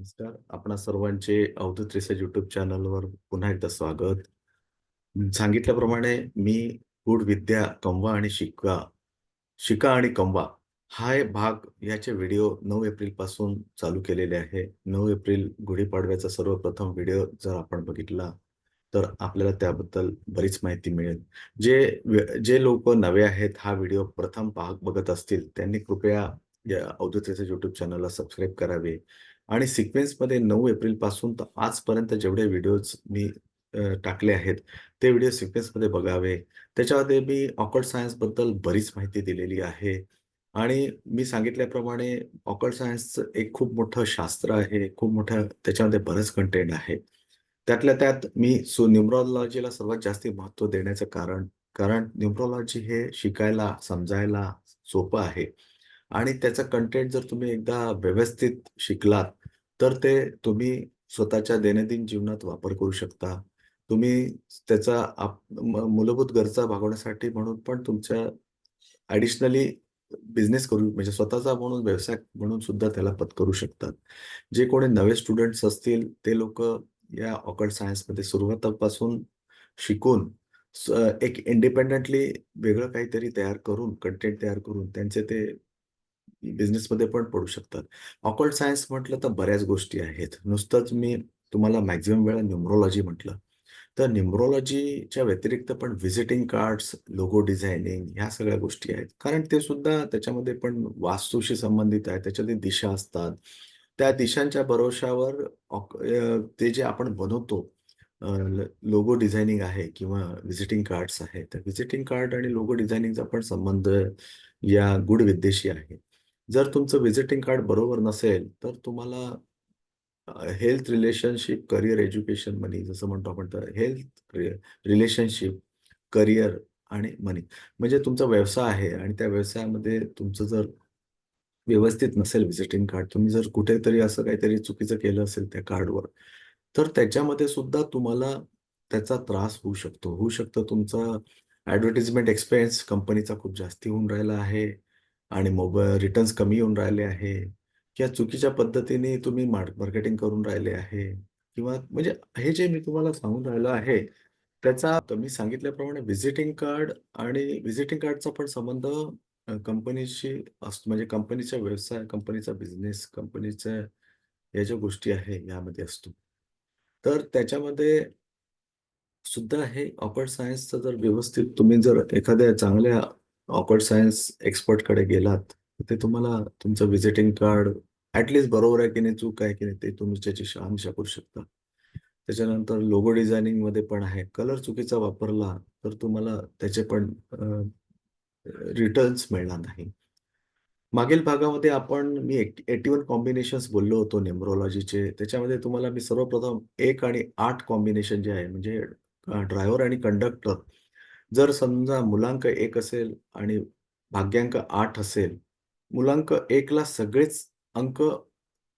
नमस्कार. आपणा सर्वांचे अवधूत रिसर्च युट्यूब चॅनलवर पुन्हा एकदा स्वागत. सांगितल्याप्रमाणे मी गूढ विद्या कमवा आणि शिकवा शिका आणि कमवा हा भाग याचे व्हिडिओ नऊ एप्रिलपासून चालू केलेले आहे. नऊ एप्रिल गुढीपाडव्याचा सर्वप्रथम व्हिडिओ जर आपण बघितला, तर आपल्याला त्याबद्दल बरीच माहिती मिळेल. जे जे लोक नवे आहेत, हा व्हिडिओ प्रथम पाह बघत असतील, त्यांनी कृपया या अवधूत रिसर्च यूट्यूब चॅनलला सबस्क्राईब करावे आणि सिक्वेन्समध्ये नऊ एप्रिलपासून तर आजपर्यंत जेवढे व्हिडिओज मी टाकले आहेत, ते व्हिडिओ सिक्वेन्समध्ये बघावे. त्याच्यामध्ये मी ऑकर्ड सायन्सबद्दल बरीच माहिती दिलेली आहे आणि मी सांगितल्याप्रमाणे ऑकर्ड सायन्सचं एक खूप मोठं शास्त्र आहे. खूप मोठं त्याच्यामध्ये बरंच कंटेंट आहे. त्यातल्या त्यात मी सो न्यूमरॉलॉजीला सर्वात जास्त महत्त्व देण्याचं कारण, कारण न्युमरॉलॉजी हे शिकायला, समजायला सोपं आहे आणि त्याचं कंटेंट जर तुम्ही एकदा व्यवस्थित शिकलात, तर ते तुम्ही स्वतःच्या दैनंदिन जीवनात वापर करू शकता. तुम्ही त्याचा आप म मूलभूत गरजा भागवण्यासाठी म्हणून पण तुमच्या ॲडिशनली बिझनेस करू म्हणजे स्वतःचा म्हणून व्यवसाय म्हणून सुद्धा त्याला पत्करू शकतात. जे कोणी नवे स्टुडंट्स असतील, ते लोक या ऑकर्ड सायन्समध्ये सुरुवातापासून शिकून स एक इंडिपेंडंटली वेगळं काहीतरी तयार करून, कंटेंट तयार करून त्यांचे ते बिझनेसमध्ये पण पडू शकतात. ऑकल्ट सायन्स म्हटलं तर बऱ्याच गोष्टी आहेत. नुसतंच मी तुम्हाला मॅक्झिमम वेळा न्युमरोलॉजी म्हटलं. तर न्युमरोलॉजीच्या व्यतिरिक्त पण व्हिजिटिंग कार्ड्स, लोगो डिझायनिंग ह्या सगळ्या गोष्टी आहेत. कारण ते सुद्धा त्याच्यामध्ये पण वास्तूशी संबंधित आहे. त्याच्यामध्ये दिशा असतात. त्या दिशांच्या भरोशावर ते जे आपण बनवतो लोगो डिझायनिंग आहे किंवा व्हिजिटिंग कार्ड्स आहेत. तर व्हिजिटिंग कार्ड आणि लोगो डिझायनिंगचा पण संबंध या गुड विद्येशी आहे. जर तुमचं व्हिजिटिंग कार्ड बरोबर नसेल, तर तुम्हाला health, relationship, career, education, money जसं म्हणतो आपण तर हेल्थ, रि रिलेशनशिप, करियर आणि मनी म्हणजे तुमचा व्यवसाय आहे आणि त्या व्यवसायामध्ये तुमचं जर व्यवस्थित नसेल व्हिजिटिंग कार्ड, तुम्ही जर कुठेतरी असं काहीतरी चुकीचं केलं असेल त्या कार्डवर, तर त्याच्यामध्ये सुद्धा तुम्हाला त्याचा त्रास होऊ शकतो. होऊ शकतं तुमचा ॲडव्हर्टिजमेंट एक्सपेन्स कंपनीचा खूप जास्ती होऊन राहिला आहे आणि मोबाईल रिटर्न्स कमी येऊन राहिले आहे किंवा चुकीच्या पद्धतीने तुम्ही मार्क मार्केटिंग करून राहिले आहे किंवा म्हणजे हे जे मी तुम्हाला सांगून राहिलो आहे, त्याचा तर मी सांगितल्याप्रमाणे व्हिजिटिंग कार्ड आणि व्हिजिटिंग कार्डचा पण संबंध कंपनीशी असतो. म्हणजे कंपनीचा व्यवसाय, कंपनीचा बिझनेस, कंपनीच्या या ज्या गोष्टी आहे यामध्ये असतो. तर त्याच्यामध्ये सुद्धा हे ऑपर सायन्सचं जर व्यवस्थित तुम्ही जर एखाद्या चांगल्या ऑकल्ट सायन्स एक्सपर्टकडे गेलात, तर ते तुम्हाला तुमचं व्हिजिटिंग कार्ड ॲटलीस्ट बरोबर आहे की नाही, चूक आहे की नाही, ते तुम्ही त्याची शहानिशा करू शकता. त्याच्यानंतर लोगो डिझायनिंगमध्ये पण आहे. कलर चुकीचा वापरला, तर तुम्हाला त्याचे पण रिटर्न्स मिळणार नाही. मागील भागामध्ये आपण मी एटी वन कॉम्बिनेशन्स बोललो होतो नेमरोलॉजीचे त्याच्यामध्ये तुम्हाला मी सर्वप्रथम एक आणि आठ कॉम्बिनेशन जे आहे म्हणजे ड्रायव्हर आणि कंडक्टर जर समजा मुलांक एक असेल आणि भाग्यांक आठ असेल, मुलांक एकला सगळेच अंक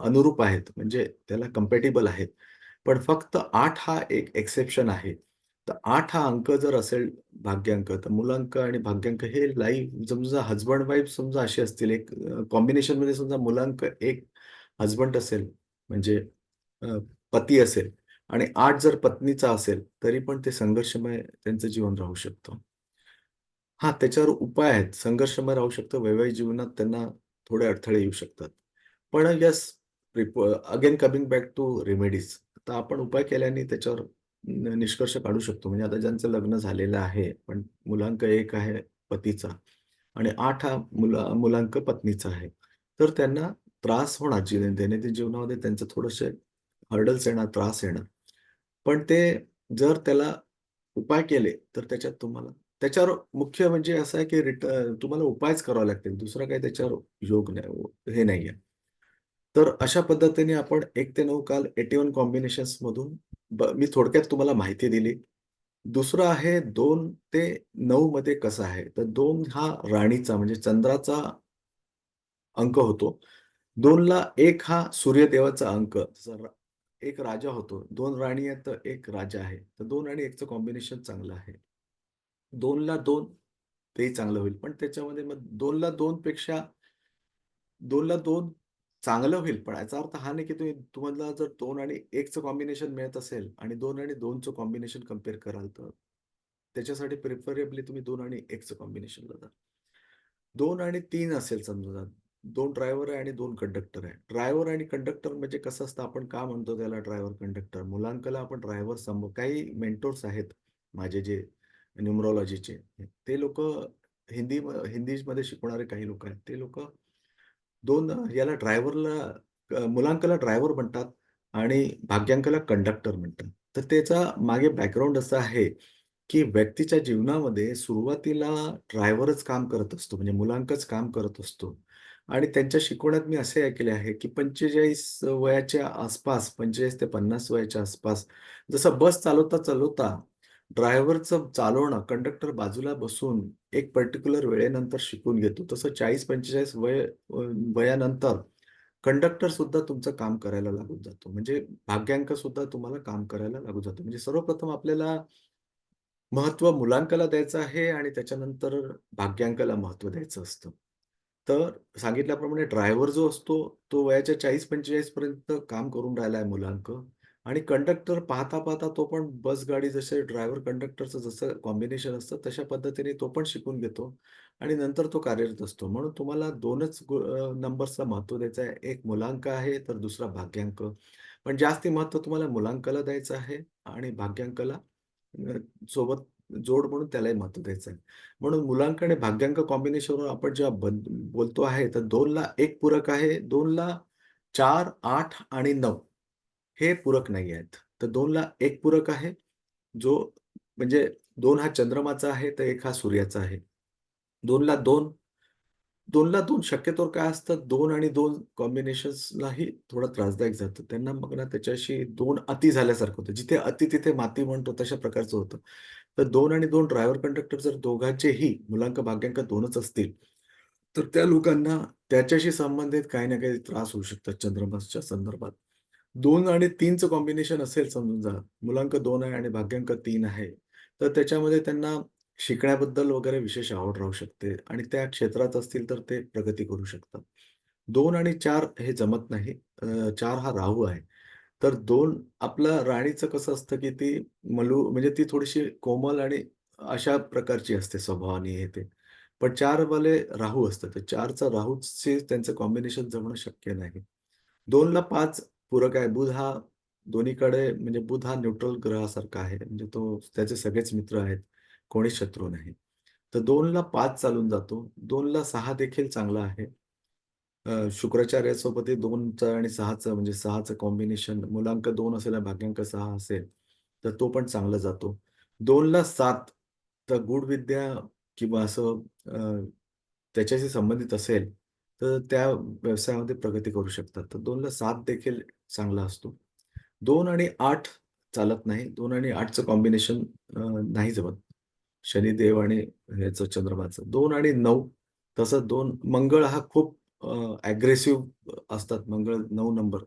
अनुरूप आहेत, म्हणजे त्याला कम्पॅटेबल आहेत. पण फक्त आठ हा एक एक्सेप्शन आहे. तर आठ हा अंक जर असेल भाग्यांक, तर मुलांक आणि भाग्यांक हे लाईव्ह समजा हजबंड वाईफ समजा असे असतील, एक कॉम्बिनेशनमध्ये समजा मुलांक एक हजबंड असेल, म्हणजे पती असेल आणि आठ जर पत्नीचा असेल, तरी पण ते संघर्षमय त्यांचं जीवन राहू शकतं. हा त्याच्यावर उपाय आहेत. संघर्षमय राहू शकतं. वैवाहिक जीवनात त्यांना थोडे अडथळे येऊ शकतात. पण yes again coming back to remedies. तर आपण उपाय केल्याने त्याच्यावर निष्कर्ष काढू शकतो. म्हणजे आता ज्यांचं लग्न झालेलं आहे, पण मुलांक एक आहे पतीचा आणि आठ हा मुला मुलांक पत्नीचा आहे. तर त्यांना त्रास होणार. जी दैनंदिन जीवनामध्ये त्यांचं थोडंसे हर्डल्स येणार, त्रास येणार. पण ते जर त्याला उपाय केले, तर त्याच्यात तुम्हाला त्याच्यावर मुख्य म्हणजे असं आहे, की रिट तुम्हाला उपायच करावे लागतील. दुसरा काही त्याच्यावर योग नाही हे नाही आहे तर अशा पद्धतीने आपण एक ते नऊ काल 81 कॉम्बिनेशन्समधून ब मी थोडक्यात तुम्हाला माहिती दिली. दुसरं आहे दोन ते नऊ मध्ये कसं आहे, तर दोन हा राणीचा म्हणजे चंद्राचा अंक होतो. दोनला एक हा सूर्यदेवाचा अंक. एक राजा होतो. दोन राणी आहेत, तर एक राजा आहे. तर दोन आणि एकचं कॉम्बिनेशन चांगलं आहे. दोनला दोन तेही चांगलं होईल. पण त्याच्यामध्ये मग 2 ला 2 पेक्षा 2 ला 2 चांगलं होईल. पण याचा अर्थ हा नाही, की तुम्ही तुम्हाला जर दोन आणि एकचं कॉम्बिनेशन मिळत असेल आणि दोन आणि दोनचं कॉम्बिनेशन कंपेअर कराल तर त्याच्यासाठी प्रिफरेबली तुम्ही दोन आणि एकचं कॉम्बिनेशनला जा. दोन आणि तीन असेल समजा. दोन ड्रायव्हर आहे आणि दोन कंडक्टर आहे. ड्रायव्हर आणि कंडक्टर म्हणजे कसं असतं, आपण का म्हणतो त्याला ड्रायव्हर कंडक्टर? मुलांकला आपण ड्रायव्हर संबो काही मेंटोर्स आहेत माझे जे न्युमरॉलॉजीचे ते लोक हिंदी हिंदीमध्ये शिकवणारे काही लोक आहेत. ते लोक दोन याला ड्रायव्हरला मुलांकला ड्रायव्हर म्हणतात आणि भाग्यांकाला कंडक्टर म्हणतात. तर त्याचा मागे बॅकग्राऊंड असं आहे, की व्यक्तीच्या जीवनामध्ये सुरुवातीला ड्रायव्हरच काम करत असतो. म्हणजे मुलांकच काम करत असतो. आणि त्यांच्या शिकवण्यात मी असे ऐकले आहे, की 45 वयाच्या आसपास 45 ते 50 वयाच्या आसपास जसं बस चालवता-चालवता ड्रायव्हरचं चालवणं, कंडक्टर बाजूला बसून एक पर्टिक्युलर वेळेनंतर शिकून घेतो. तसं 40-45 वय वयानंतर कंडक्टर सुद्धा तुमचं काम करायला लागून जातो. म्हणजे भाग्यांक सुद्धा तुम्हाला काम करायला लागून जातो. म्हणजे सर्वप्रथम आपल्याला महत्त्व मुलांकाला द्यायचं आहे आणि त्याच्यानंतर भाग्यांकाला महत्त्व द्यायचं असतं. तर सांगितल्याप्रमाणे ड्रायव्हर जो असतो, तो वयाच्या 40-45 पर्यंत काम करून राहिला आहे मुलांक आणि कंडक्टर पाहता-पाहता तो पण बस गाडी जसे ड्रायव्हर कंडक्टरचं जसं कॉम्बिनेशन असतं, तशा पद्धतीने तो पण शिकून घेतो आणि नंतर तो कार्यरत असतो. म्हणून तुम्हाला दोनच गो नंबर्सला महत्त्व द्यायचं आहे. एक मुलांक आहे, तर दुसरा भाग्यांक. पण जास्ती महत्त्व तुम्हाला मुलांकाला द्यायचं आहे आणि भाग्यांकाला सोबत जोड म्हणून त्यालाही महत्त्व द्यायचं आहे. म्हणून मुलांकडे भाग्यांक कॉम्बिनेशनवर आपण जेव्हा बन बोलतो आहे, तर 2ला 1 पूरक आहे. 2ला 4, 8 आणि नऊ हे पूरक नाही आहेत. तर 2ला 1 पूरक आहे. जो म्हणजे दोन हा चंद्रमाचा आहे, तर एक हा सूर्याचा आहे. 2ला 2 2ला 2 शक्यतोवर काय असतं दोन आणि दोन कॉम्बिनेशन्सलाही थोडं त्रासदायक जातं. त्यांना मग ना त्याच्याशी दोन अति झाल्यासारखं होतं. जिथे अति तिथे माती म्हणतो तशा प्रकारचं होतं. तर दोन आणि दोन ड्रायव्हर कंडक्टर जर दोघांचेही मुलांक भाग्यांक दोनच असतील, तर त्या लोकांना त्याच्याशी संबंधित काही ना काही त्रास होऊ शकतात चंद्रमासच्या संदर्भात. दोन आणि तीनचं कॉम्बिनेशन असेल समजून जा मुलांक दोन आहे आणि भाग्यांक तीन आहे, तर त्याच्यामध्ये त्यांना शिकण्याबद्दल वगैरे विशेष आवड राहू शकते आणि त्या क्षेत्रात असतील तर ते प्रगती करू शकतात. दोन आणि चार हे जमत नाही. चार हा राहू आहे. तर दोन आपलं राणीचं कसं असतं, की ती मलू म्हणजे ती थोडीशी कोमल आणि अशा प्रकारची असते स्वभावाने हे ते. पण चारवाले राहू असतं तर चारचा राहूचे त्यांचं कॉम्बिनेशन जमणं शक्य नाही. 2ला 5 पूरक आहे. बुध हा दोन्हीकडे म्हणजे बुध हा न्यूट्रल ग्रहासारखा आहे. म्हणजे तो त्याचे सगळेच मित्र आहेत. कोणीच शत्रू नाही. तर 2ला 5 चालून जातो. 2ला 6 देखील चांगला आहे. शुक्राचार्यासोबतही दोनचं आणि सहाचं म्हणजे सहाचं कॉम्बिनेशन मुलांक दोन असेल आणि भाग्यांक सहा असेल, तर तो पण चांगला जातो. 2ला 7 तर गुढ विद्या किंवा असं त्याच्याशी संबंधित असेल, तर त्या व्यवसायामध्ये प्रगती करू शकतात. तर 2ला 7 देखील चांगला असतो. दोन आणि आठ चालत नाही. दोन आणि आठचं कॉम्बिनेशन नाही जमत. शनिदेव आणि ह्याचं चंद्रमाचं. दोन आणि नऊ तसं दोन मंगळ हा खूप ॲग्रेसिव्ह असतात मंगळ नऊ नंबर.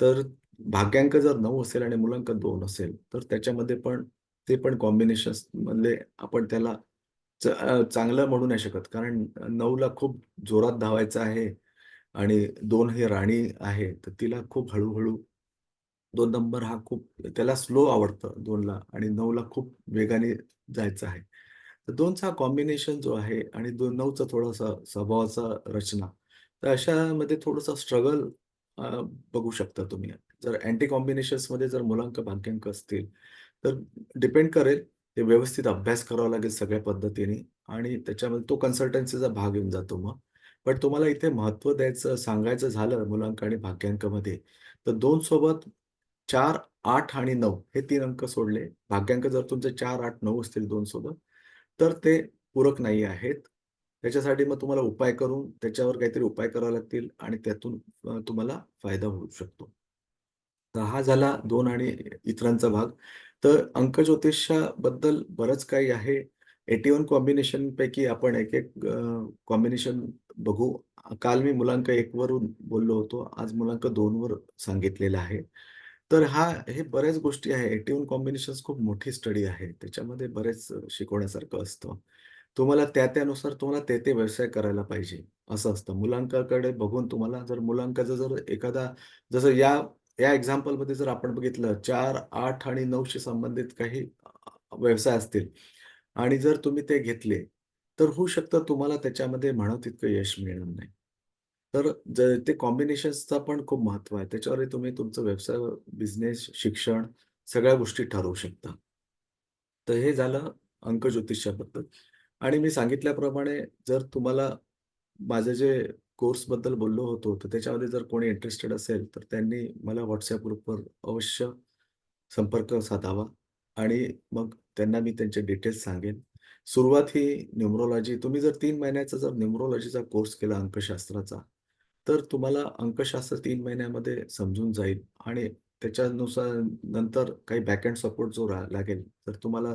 तर भाग्यांक जर नऊ असेल आणि मुलांक दोन असेल, तर त्याच्यामध्ये पण ते पण कॉम्बिनेशन मधले म्हणजे आपण त्याला च चांगलं म्हणू नाही शकत. कारण नऊला खूप जोरात धावायचं आहे आणि दोन ही राणी आहे, तर तिला खूप हळूहळू दोन नंबर हा खूप त्याला स्लो आवडतं दोनला आणि नऊला खूप वेगाने जायचं आहे. तर दोनचा कॉम्बिनेशन जो आहे आणि दोन नऊचा थोडासा स्वभावाचा रचना. तर अशामध्ये थोडंसं स्ट्रगल बघू शकता तुम्ही. जर अँटी कॉम्बिनेशन्समध्ये जर मुलांक, भाग्यांक असतील, तर डिपेंड करेल. ते व्यवस्थित अभ्यास करावा लागेल सगळ्या पद्धतीने आणि त्याच्यामध्ये तो कन्सल्टन्सीचा भाग येऊन जातो मग. पण तुम्हाला इथे महत्त्व द्यायचं सांगायचं झालं मुलांक आणि भाग्यांकामध्ये, तर दोन सोबत 4, 8 आणि नऊ हे तीन अंक सोडले. भाग्यांक जर तुमचे 4, 8, 9 असतील दोन सोबत, तर ते पूरक नाही आहेत. त्याच्यासाठी मग तुम्हाला उपाय करून त्याच्यावर काहीतरी उपाय करावे लागतील आणि त्यातून तुम्हाला फायदा होऊ शकतो. तर हा झाला दोन आणि इतरांचा भाग. तर अंक ज्योतिषाबद्दल बरंच काही आहे. 81 कॉम्बिनेशनपैकी आपण एक-एक कॉम्बिनेशन बघू. काल मी मुलांक एक वरून बोललो होतो. आज मुलांक दोन वर सांगितलेलं आहे. तर हा हे बऱ्याच गोष्टी आहे. एटी वन कॉम्बिनेशन खूप मोठी स्टडी आहे. त्याच्यामध्ये बरेच शिकवण्यासारखं असतं. तुम्हाला त्या त्यानुसार तुम्हाला ते, ते व्यवसाय करायला पाहिजे, असं असतं. मुलांकाकडे बघून तुम्हाला जर मुलांचं जर एखादा जसं या या एक्झाम्पलमध्ये जर आपण बघितलं 4, 8 आणि नऊशी संबंधित काही व्यवसाय असतील आणि जर तुम्ही ते घेतले, तर होऊ शकतं तुम्हाला त्याच्यामध्ये म्हणत तितकं यश मिळणार नाही. तर ज ते कॉम्बिनेशन्सचा पण खूप महत्त्व आहे. त्याच्यावर तुम्ही तुमचा व्यवसाय, बिझनेस, शिक्षण सगळ्या गोष्टी ठरवू शकता. तर हे झालं अंक ज्योतिषाबद्दल आणि मी सांगितल्याप्रमाणे जर तुम्हाला माझे जे कोर्सबद्दल बोललो होतो, तर त्याच्यामध्ये जर कोणी इंटरेस्टेड असेल, तर त्यांनी मला व्हॉट्सअप ग्रुपवर अवश्य संपर्क साधावा आणि मग त्यांना मी त्यांचे डिटेल्स सांगेन. सुरुवात ही न्युमरोलॉजी तुम्ही जर तीन महिन्याचा जर न्युमरोलॉजीचा कोर्स केला अंकशास्त्राचा, तर तुम्हाला अंकशास्त्र तीन महिन्यामध्ये समजून जाईल आणि त्याच्यानुसार नंतर काही बॅकएंड सपोर्ट जो रा लागेल, तर तुम्हाला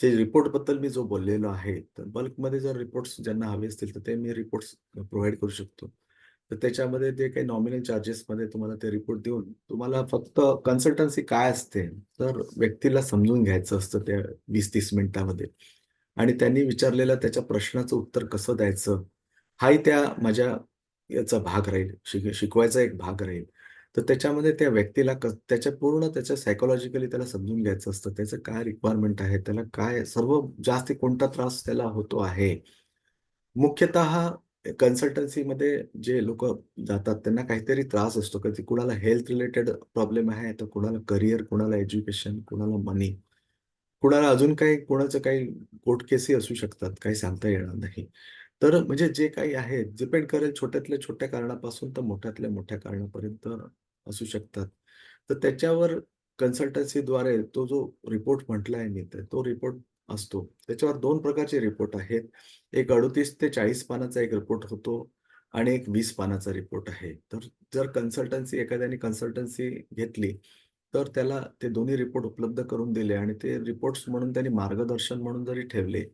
जे रिपोर्टबद्दल मी जो बोललेलो आहे, तर बल्कमध्ये जर रिपोर्ट्स ज्यांना हवे असतील, तर ते मी रिपोर्ट्स प्रोव्हाइड करू शकतो. तर त्याच्यामध्ये जे काही नॉमिनल चार्जेसमध्ये तुम्हाला ते रिपोर्ट देऊन, तुम्हाला फक्त कन्सल्टन्सी काय असते, तर व्यक्तीला समजून घ्यायचं असतं त्या वीस तीस मिनिटामध्ये आणि त्यांनी विचारलेल्या त्याच्या प्रश्नाचं उत्तर कसं द्यायचं, हाही त्या माझ्या याचा भाग राहील, शिक शिकवायचा एक भाग राहील. तर त्याच्यामध्ये त्या व्यक्तीला क त्याच्या पूर्ण त्याच्या सायकॉलॉजिकली त्याला समजून घ्यायचं असतं. त्याचं काय रिक्वायरमेंट आहे, त्याला काय सर्व जास्ती कोणता त्रास त्याला होतो आहे. मुख्यतः कन्सल्टन्सीमध्ये जे लोकं जातात त्यांना काहीतरी त्रास असतो. कधी कुणाला हेल्थ रिलेटेड प्रॉब्लेम आहे, तर कुणाला करियर, कुणाला एज्युकेशन, कुणाला मनी, कुणाला अजून काही कोणाचं काही कोर्ट केसही असू शकतात. काही सांगता येणार नाही. तर म्हणजे जे काही आहे डिपेंड करेल छोट्यातल्या छोट्या कारणापासून तर मोठ्यातल्या मोठ्या कारणापर्यंत असू शकतात. तर त्याच्यावर कन्सल्टन्सीद्वारे तो जो रिपोर्ट म्हटलाय मी, तो रिपोर्ट असतो. त्याच्यावर दोन प्रकारचे रिपोर्ट आहेत. एक 38 ते 40 पानाचा एक रिपोर्ट होतो आणि एक वीस पानाचा रिपोर्ट आहे. तर जर कन्सल्टन्सी एखाद्याने कन्सल्टन्सी घेतली, तर त्याला ते दोन्ही रिपोर्ट उपलब्ध करून दिले आणि ते रिपोर्ट्स म्हणून त्यांनी मार्गदर्शन म्हणून जरी ठेवले,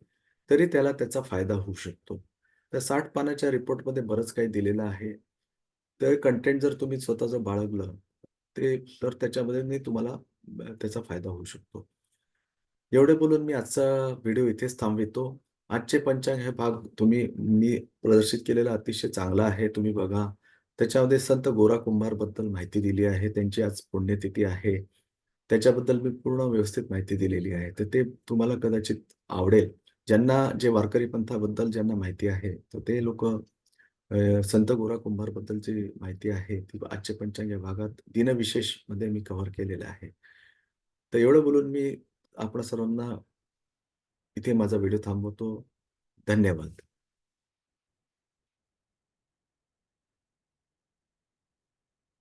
तरी त्याला त्याचा फायदा होऊ शकतो. त्या साठ पानाच्या रिपोर्टमध्ये बरंच काही दिलेलं आहे. ते कंटेंट जर तुम्ही स्वतःचं बाळगलं, ते तर त्याच्यामध्ये तुम्हाला त्याचा फायदा होऊ शकतो. एवढे बोलून मी आजचा व्हिडिओ इथेच थांबवितो. आजचे पंचांग हे भाग तुम्ही मी प्रदर्शित केलेला अतिशय चांगला आहे. तुम्ही बघा. त्याच्यामध्ये संत गोरा कुंभारबद्दल माहिती दिली आहे. त्यांची आज पुण्यतिथी आहे. त्याच्याबद्दल मी पूर्ण व्यवस्थित माहिती दिलेली आहे. तर ते तुम्हाला कदाचित आवडेल. ज्यांना जे वारकरी पंथाबद्दल ज्यांना माहिती आहे, तर ते लोक अ, संत गोरा कुंभारबद्दलची माहिती आहे, ती आजच्या पंचांग या भागात दिनविशेषमध्ये मी कव्हर केलेलं आहे. तर एवढं बोलून मी आपणा सर्वांना इथे माझा व्हिडिओ थांबवतो. धन्यवाद.